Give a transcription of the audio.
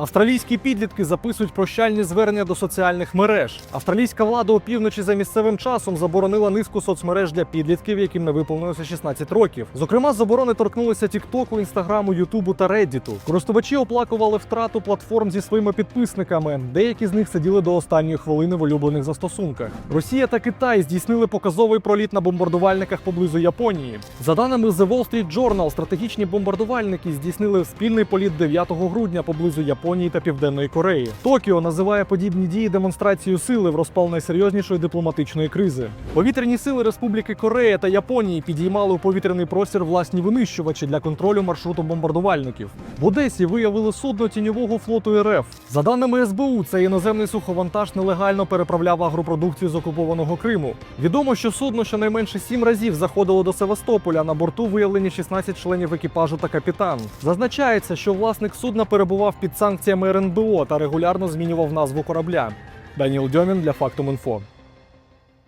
Австралійські підлітки записують прощальні звернення до соціальних мереж. Австралійська влада опівночі за місцевим часом заборонила низку соцмереж для підлітків, яким не виповнилося 16 років. Зокрема, заборони торкнулися Тіктоку, Інстаграму, Ютубу та Реддіту. Користувачі оплакували втрату платформ зі своїми підписниками. Деякі з них сиділи до останньої хвилини в улюблених застосунках. Росія та Китай здійснили показовий проліт на бомбардувальниках поблизу Японії. За даними The Wall Street Journal, стратегічні бомбардувальники здійснили спільний політ 9 грудня поблизу Японії та Південної Кореї. Токіо називає подібні дії демонстрацією сили в розпал найсерйознішої дипломатичної кризи. Повітряні сили Республіки Корея та Японії підіймали у повітряний простір власні винищувачі для контролю маршруту бомбардувальників. В Одесі виявили судно тіньового флоту РФ. За даними СБУ, цей іноземний суховантаж нелегально переправляв агропродукцію з окупованого Криму. Відомо, що судно щонайменше сім разів заходило до Севастополя. На борту виявлені 16 членів екіпажу та капітан. Зазначається, що власник судна перебував під санкціями РНБО та регулярно змінював назву корабля. Даніл Дьомін для Фактум Інфо.